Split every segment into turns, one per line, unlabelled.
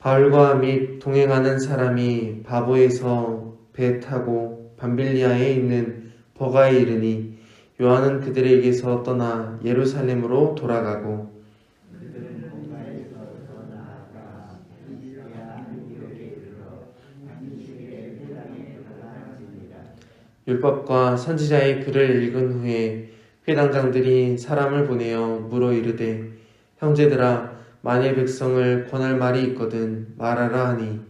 바울과 및 동행하는 사람이 바보에서 배 타고 밤빌리아에 있는 버가에 이르니 요한은 그들에게서 떠나 예루살렘으로 돌아가고 율법과 선지자의 글을 읽은 후에 회당장들이 사람을 보내어 물어 이르되 형제들아 만일 백성을 권할 말이 있거든 말하라 하니.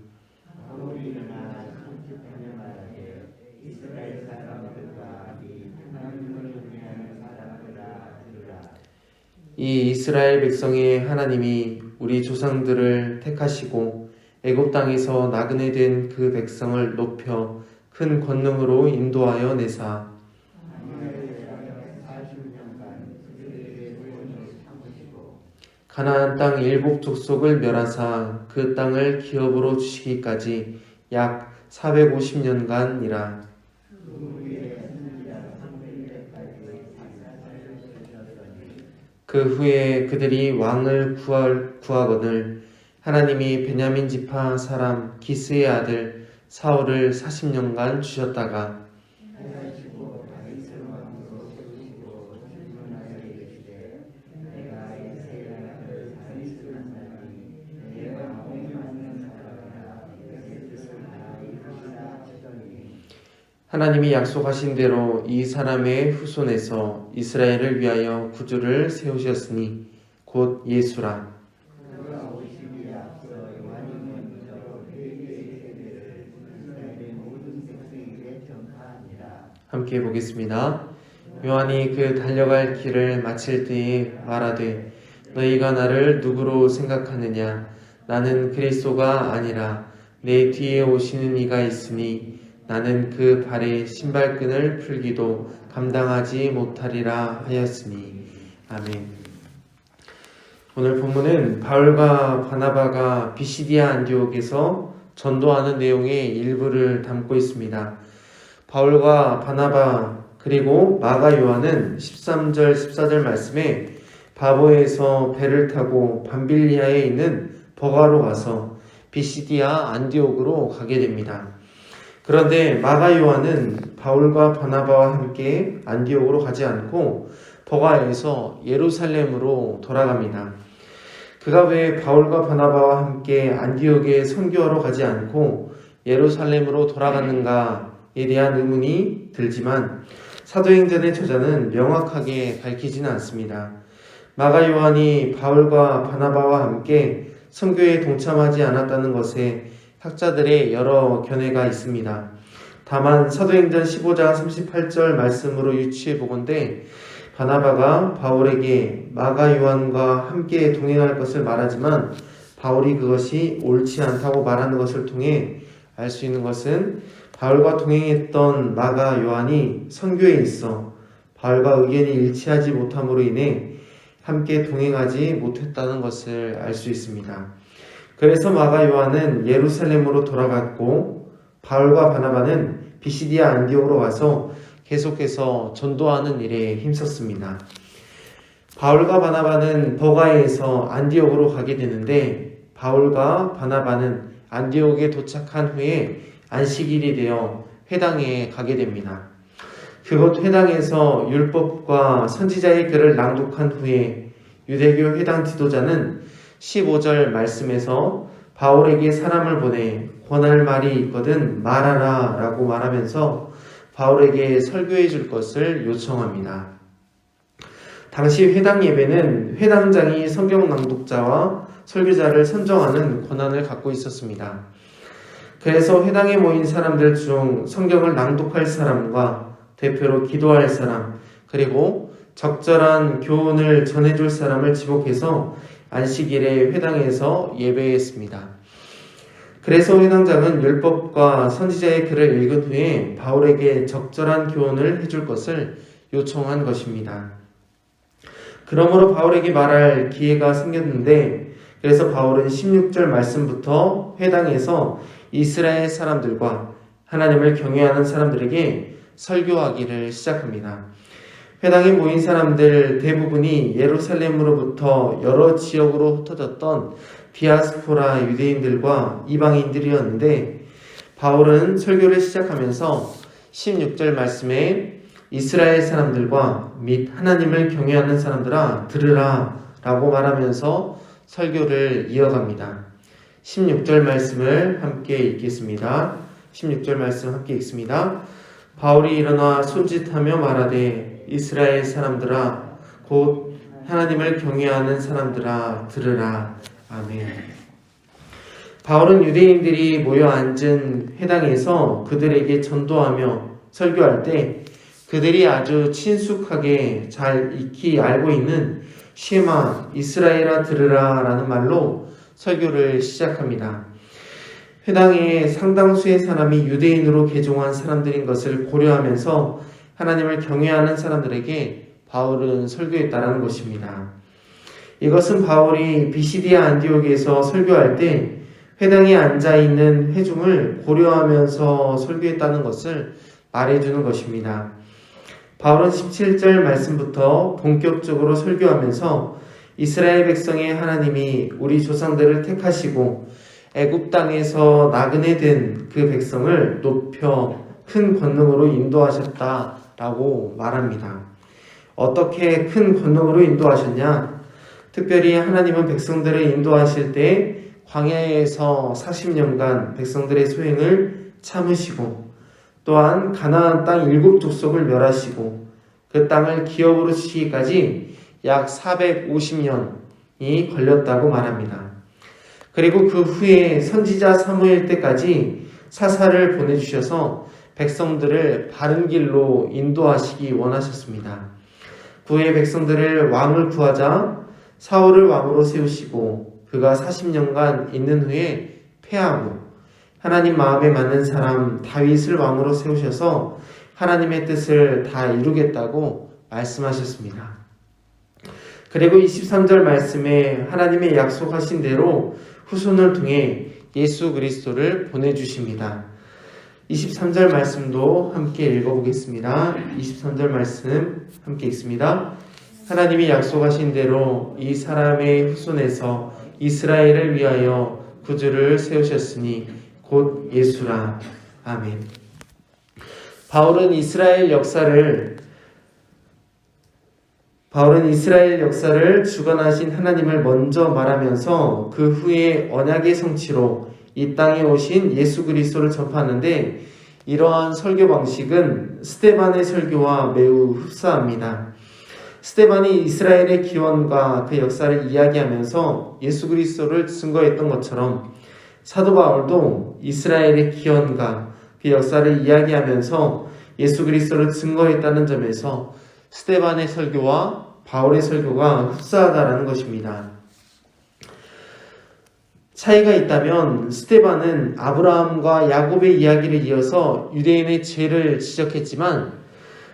이 이스라엘 백성의 하나님이 우리 조상들을 택하시고 애굽 땅에서 나그네 된 그 백성을 높여 큰 권능으로 인도하여 내사 가나안 땅 일곱 족속을 멸하사 그 땅을 기업으로 주시기까지 약 450년간이라. 그 후에 그들이 왕을 구할, 구하거늘 하나님이 베냐민 지파 사람 기스의 아들 사울을 40년간 주셨다가 하나님이 약속하신 대로 이 사람의 후손에서 이스라엘을 위하여 구주를 세우셨으니 곧 예수라. 함께 보겠습니다. 요한이 그 달려갈 길을 마칠 때에 말하되 너희가 나를 누구로 생각하느냐 나는 그리스도가 아니라 내 뒤에 오시는 이가 있으니 나는 그 발에 신발끈을 풀기도 감당하지 못하리라 하였으니 아멘. 오늘 본문은 바울과 바나바가 비시디아 안디옥에서 전도하는 내용의 일부를 담고 있습니다. 바울과 바나바 그리고 마가 요한은 13절 14절 말씀에 바보에서 배를 타고 밤빌리아에 있는 버가로 가서 비시디아 안디옥으로 가게 됩니다. 그런데 마가 요한은 바울과 바나바와 함께 안디옥으로 가지 않고 버가에서 예루살렘으로 돌아갑니다. 그가 왜 바울과 바나바와 함께 안디옥에 선교하러 가지 않고 예루살렘으로 돌아갔는가에 대한 의문이 들지만 사도행전의 저자는 명확하게 밝히지는 않습니다. 마가 요한이 바울과 바나바와 함께 선교에 동참하지 않았다는 것에 학자들의 여러 견해가 있습니다. 다만 사도행전 15장 38절 말씀으로 유추해 보건대 바나바가 바울에게 마가 요한과 함께 동행할 것을 말하지만 바울이 그것이 옳지 않다고 말하는 것을 통해 알 수 있는 것은 바울과 동행했던 마가 요한이 선교에 있어 바울과 의견이 일치하지 못함으로 인해 함께 동행하지 못했다는 것을 알 수 있습니다. 그래서 마가 요한은 예루살렘으로 돌아갔고 바울과 바나바는 비시디아 안디옥으로 와서 계속해서 전도하는 일에 힘썼습니다. 바울과 바나바는 버가에서 안디옥으로 가게 되는데 바울과 바나바는 안디옥에 도착한 후에 안식일이 되어 회당에 가게 됩니다. 그곳 회당에서 율법과 선지자의 글을 낭독한 후에 유대교 회당 지도자는 15절 말씀에서 바울에게 사람을 보내 권할 말이 있거든 말하라 라고 말하면서 바울에게 설교해 줄 것을 요청합니다. 당시 회당 예배는 회당장이 성경 낭독자와 설교자를 선정하는 권한을 갖고 있었습니다. 그래서 회당에 모인 사람들 중 성경을 낭독할 사람과 대표로 기도할 사람, 그리고 적절한 교훈을 전해줄 사람을 지목해서 안식일에 회당에서 예배했습니다. 그래서 회당장은 율법과 선지자의 글을 읽은 후에 바울에게 적절한 교훈을 해줄 것을 요청한 것입니다. 그러므로 바울에게 말할 기회가 생겼는데 그래서 바울은 16절 말씀부터 회당에서 이스라엘 사람들과 하나님을 경외하는 사람들에게 설교하기를 시작합니다. 회당에 모인 사람들 대부분이 예루살렘으로부터 여러 지역으로 흩어졌던 디아스포라 유대인들과 이방인들이었는데 바울은 설교를 시작하면서 16절 말씀에 이스라엘 사람들과 및 하나님을 경외하는 사람들아 들으라 라고 말하면서 설교를 이어갑니다. 16절 말씀을 함께 읽겠습니다. 16절 말씀 함께 읽습니다. 바울이 일어나 손짓하며 말하되 이스라엘 사람들아 곧 하나님을 경외하는 사람들아 들으라. 아멘. 바울은 유대인들이 모여 앉은 회당에서 그들에게 전도하며 설교할 때 그들이 아주 친숙하게 잘 익히 알고 있는 쉐마 이스라엘아 들으라 라는 말로 설교를 시작합니다. 회당의 상당수의 사람이 유대인으로 개종한 사람들인 것을 고려하면서 하나님을 경외하는 사람들에게 바울은 설교했다라는 것입니다. 이것은 바울이 비시디아 안디옥에서 설교할 때 회당에 앉아 있는 회중을 고려하면서 설교했다는 것을 말해주는 것입니다. 바울은 17절 말씀부터 본격적으로 설교하면서 이스라엘 백성의 하나님이 우리 조상들을 택하시고 애굽 땅에서 나그네 된 그 백성을 높여 큰 권능으로 인도하셨다 라고 말합니다. 어떻게 큰 권능으로 인도하셨냐? 특별히 하나님은 백성들을 인도하실 때 광야에서 40년간 백성들의 소행을 참으시고 또한 가나안 땅 일곱 족속을 멸하시고 그 땅을 기업으로 치기까지 약 450년이 걸렸다고 말합니다. 그리고 그 후에 선지자 사무엘 때까지 사사를 보내주셔서 백성들을 바른 길로 인도하시기 원하셨습니다. 구의 백성들을 왕을 구하자 사울을 왕으로 세우시고 그가 40년간 있는 후에 패하고 하나님 마음에 맞는 사람 다윗을 왕으로 세우셔서 하나님의 뜻을 다 이루겠다고 말씀하셨습니다. 그리고 23절 말씀에 하나님의 약속하신 대로 후손을 통해 예수 그리스도를 보내주십니다. 23절 말씀도 함께 읽어보겠습니다. 23절 말씀 함께 읽습니다. 하나님이 약속하신 대로 이 사람의 후손에서 이스라엘을 위하여 구주를 세우셨으니 곧 예수라. 아멘. 바울은 이스라엘 역사를 바울은 이스라엘 역사를 주관하신 하나님을 먼저 말하면서 그 후에 언약의 성취로 이 땅에 오신 예수 그리스도를 접하는데 이러한 설교 방식은 스테반의 설교와 매우 흡사합니다. 스테반이 이스라엘의 기원과 그 역사를 이야기하면서 예수 그리스도를 증거했던 것처럼 사도 바울도 이스라엘의 기원과 그 역사를 이야기하면서 예수 그리스도를 증거했다는 점에서 스테반의 설교와 바울의 설교가 흡사하다라는 것입니다. 차이가 있다면 스테반은 아브라함과 야곱의 이야기를 이어서 유대인의 죄를 지적했지만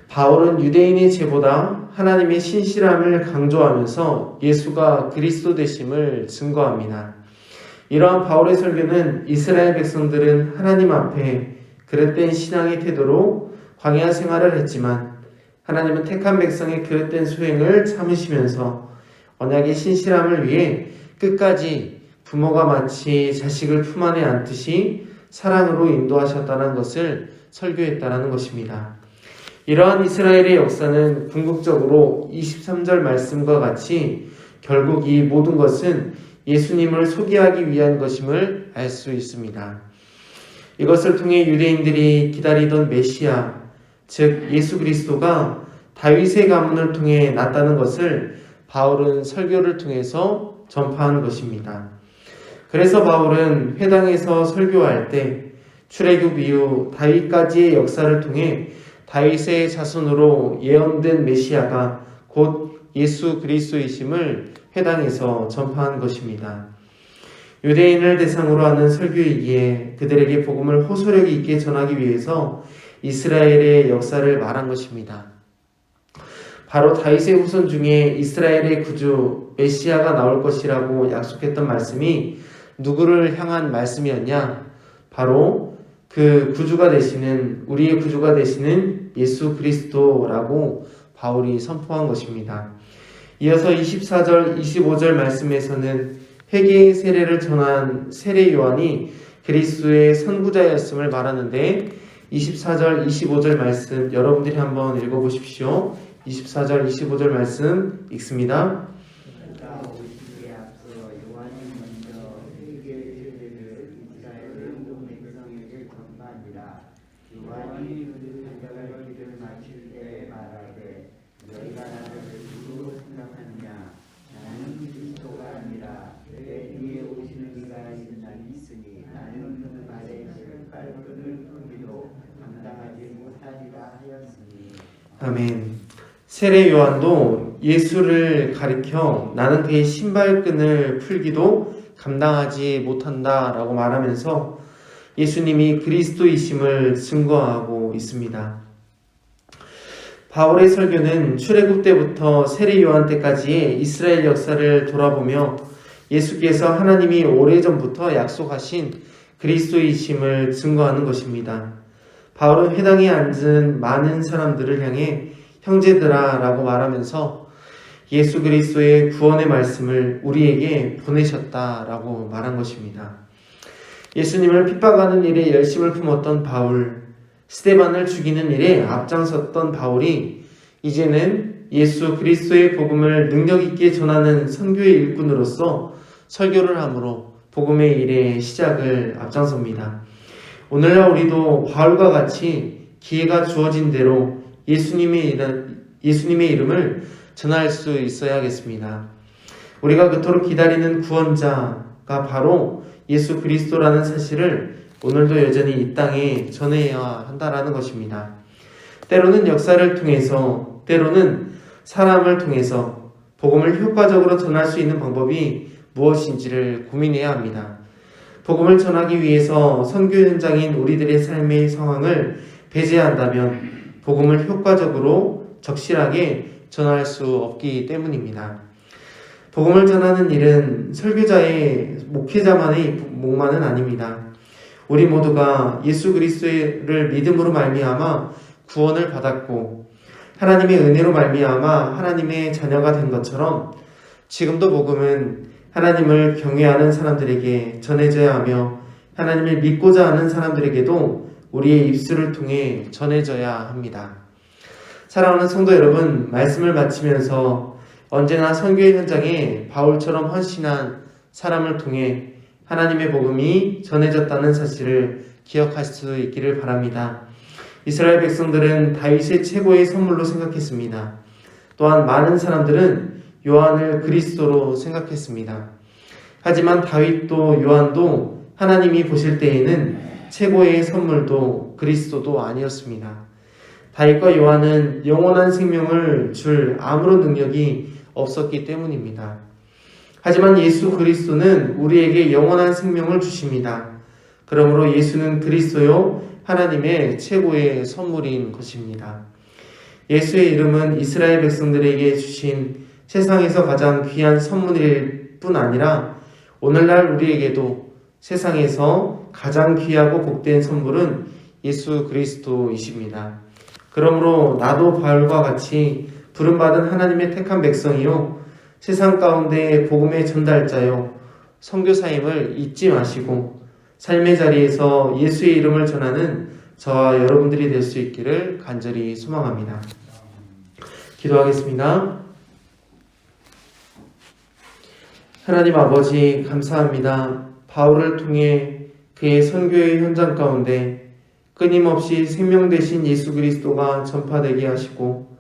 바울은 유대인의 죄보다 하나님의 신실함을 강조하면서 예수가 그리스도 되심을 증거합니다. 이러한 바울의 설교는 이스라엘 백성들은 하나님 앞에 그릇된 신앙의 태도로 광야 생활을 했지만 하나님은 택한 백성의 그릇된 수행을 참으시면서 언약의 신실함을 위해 끝까지 부모가 마치 자식을 품 안에 안듯이 사랑으로 인도하셨다는 것을 설교했다는 것입니다. 이러한 이스라엘의 역사는 궁극적으로 23절 말씀과 같이 결국 이 모든 것은 예수님을 소개하기 위한 것임을 알 수 있습니다. 이것을 통해 유대인들이 기다리던 메시아, 즉 예수 그리스도가 다윗의 가문을 통해 났다는 것을 바울은 설교를 통해서 전파한 것입니다. 그래서 바울은 회당에서 설교할 때 출애굽 이후 다윗까지의 역사를 통해 다윗의 자손으로 예언된 메시아가 곧 예수 그리스도이심을 회당에서 전파한 것입니다. 유대인을 대상으로 하는 설교이기에 그들에게 복음을 호소력 있게 전하기 위해서 이스라엘의 역사를 말한 것입니다. 바로 다윗의 후손 중에 이스라엘의 구주 메시아가 나올 것이라고 약속했던 말씀이 누구를 향한 말씀이었냐? 바로 그 구주가 되시는 우리의 구주가 되시는 예수 그리스도라고 바울이 선포한 것입니다. 이어서 24절, 25절 말씀에서는 회개의 세례를 전한 세례 요한이 그리스도의 선구자였음을 말하는데 24절 25절 말씀 여러분들이 한번 읽어 보십시오. 24절 25절 말씀 읽습니다.
가 오시기에 앞서 요한이 먼저 회개의 세례를 이스라엘 온 백성에게 전파하니라 요한이 그들을 길을 마칠 때에 말하되 너희가 나를 누구로 생각하느냐 나는 그리스도가 아니라 내 뒤에 오시는 이가 있나니 있으니 나는 그 말에 신발끈을 풀기도 감당하지 못하리라 하였으니
아멘. 세례 요한도 예수를 가리켜 나는 그의 신발끈을 풀기도 감당하지 못한다 라고 말하면서 예수님이 그리스도이심을 증거하고 있습니다. 바울의 설교는 출애굽 때부터 세례 요한 때까지의 이스라엘 역사를 돌아보며 예수께서 하나님이 오래전부터 약속하신 그리스도이심을 증거하는 것입니다. 바울은 회당에 앉은 많은 사람들을 향해 형제들아 라고 말하면서 예수 그리스도의 구원의 말씀을 우리에게 보내셨다라고 말한 것입니다. 예수님을 핍박하는 일에 열심을 품었던 바울, 스테반을 죽이는 일에 앞장섰던 바울이 이제는 예수 그리스도의 복음을 능력 있게 전하는 선교의 일꾼으로서 설교를 함으로 복음의 일의 시작을 앞장섭니다. 오늘날 우리도 바울과 같이 기회가 주어진 대로 예수님의, 이름, 예수님의 이름을 전할 수 있어야겠습니다. 우리가 그토록 기다리는 구원자가 바로 예수 그리스도라는 사실을 오늘도 여전히 이 땅에 전해야 한다라는 것입니다. 때로는 역사를 통해서, 때로는 사람을 통해서 복음을 효과적으로 전할 수 있는 방법이 무엇인지를 고민해야 합니다. 복음을 전하기 위해서 선교 현장인 우리들의 삶의 상황을 배제한다면 복음을 효과적으로 적실하게 전할 수 없기 때문입니다. 복음을 전하는 일은 설교자의 목회자만의 목만은 아닙니다. 우리 모두가 예수 그리스도를 믿음으로 말미암아 구원을 받았고 하나님의 은혜로 말미암아 하나님의 자녀가 된 것처럼 지금도 복음은 하나님을 경외하는 사람들에게 전해져야 하며 하나님을 믿고자 하는 사람들에게도 우리의 입술을 통해 전해져야 합니다. 사랑하는 성도 여러분, 말씀을 마치면서 언제나 선교의 현장에 바울처럼 헌신한 사람을 통해 하나님의 복음이 전해졌다는 사실을 기억할 수 있기를 바랍니다. 이스라엘 백성들은 다윗의 최고의 선물로 생각했습니다. 또한 많은 사람들은 요한을 그리스도로 생각했습니다. 하지만 다윗도 요한도 하나님이 보실 때에는 최고의 선물도 그리스도도 아니었습니다. 다윗과 요한은 영원한 생명을 줄 아무런 능력이 없었기 때문입니다. 하지만 예수 그리스도는 우리에게 영원한 생명을 주십니다. 그러므로 예수는 그리스도요 하나님의 최고의 선물인 것입니다. 예수의 이름은 이스라엘 백성들에게 주신 세상에서 가장 귀한 선물일 뿐 아니라 오늘날 우리에게도 세상에서 가장 귀하고 복된 선물은 예수 그리스도이십니다. 그러므로 나도 바울과 같이 부름받은 하나님의 택한 백성이요 세상 가운데 복음의 전달자요 선교사임을 잊지 마시고 삶의 자리에서 예수의 이름을 전하는 저와 여러분들이 될 수 있기를 간절히 소망합니다. 기도하겠습니다. 하나님 아버지 감사합니다. 바울을 통해 그의 선교의 현장 가운데 끊임없이 생명 대신 예수 그리스도가 전파되게 하시고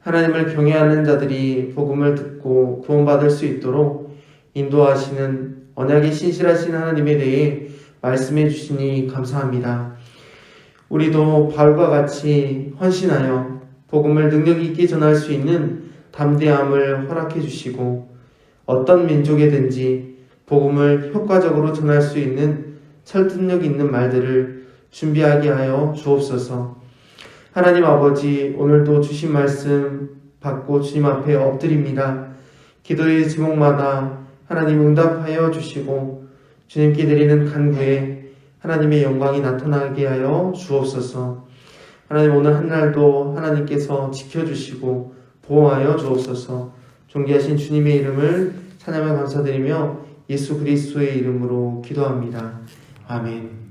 하나님을 경외하는 자들이 복음을 듣고 구원받을 수 있도록 인도하시는 언약의 신실하신 하나님에 대해 말씀해 주시니 감사합니다. 우리도 바울과 같이 헌신하여 복음을 능력 있게 전할 수 있는 담대함을 허락해 주시고 어떤 민족에든지 복음을 효과적으로 전할 수 있는 설득력 있는 말들을 준비하게 하여 주옵소서. 하나님 아버지, 오늘도 주신 말씀 받고 주님 앞에 엎드립니다. 기도의 제목마다 하나님 응답하여 주시고 주님께 드리는 간구에 하나님의 영광이 나타나게 하여 주옵소서. 하나님 오늘 한 날도 하나님께서 지켜주시고 보호하여 주옵소서. 존귀하신 주님의 이름을 찬양을 감사드리며 예수 그리스도의 이름으로 기도합니다. 아멘.